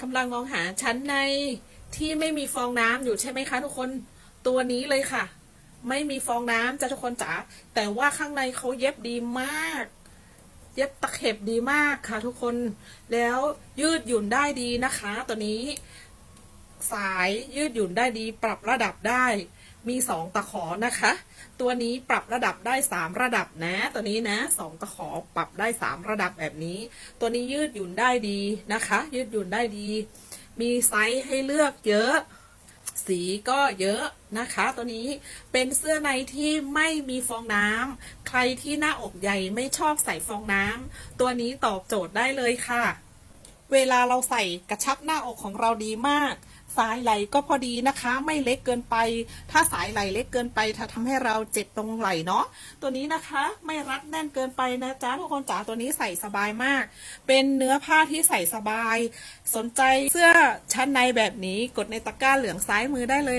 กำลังมองหาชั้นในที่ไม่มีฟองน้ำอยู่ใช่ไหมคะทุกคนตัวนี้เลยค่ะ ไม่มีฟองน้ำจ้ะทุกคนจ๋าแต่ว่าข้างในเขาเย็บดีมาก เย็บตะเข็บดีมากค่ะ ทุกคนแล้วยืดหยุ่นได้ดีนะคะ ตัวนี้ สายยืดหยุ่นได้ดีปรับระดับได้ มีสองตะขอนะคะ ตัวนี้ปรับระดับได้สามระดับนะ ตัวนี้นะสองตะขอปรับได้สามระดับแบบนี้ ตัวนี้ยืดหยุ่นได้ดีนะคะ ยืดหยุ่นได้ดี มีไซส์ให้เลือกเยอะ สีก็เยอะนะคะ ตัวนี้เป็นเสื้อในที่ไม่มีฟองน้ำใครที่หน้าอกใหญ่ไม่ชอบใส่ฟองน้ำตัวนี้ตอบโจทย์ได้เลยค่ะ เวลาเราใส่กระชับหน้าอกของเราดีมาก สายไหลก็พอดีนะคะ ไม่เล็กเกินไป ถ้าสายไหลเล็กเกินไปถ้าทำให้เราเจ็บตรงไหล่เนาะตัวนี้นะคะไม่รัดแน่นเกินไปนะจ๊ะทุกคนจ๋าตัวนี้ใส่สบายมาก เป็นเนื้อผ้าที่ใส่สบาย สนใจเสื้อชั้นในแบบนี้กดในตะกร้าเหลืองซ้ายมือได้เลย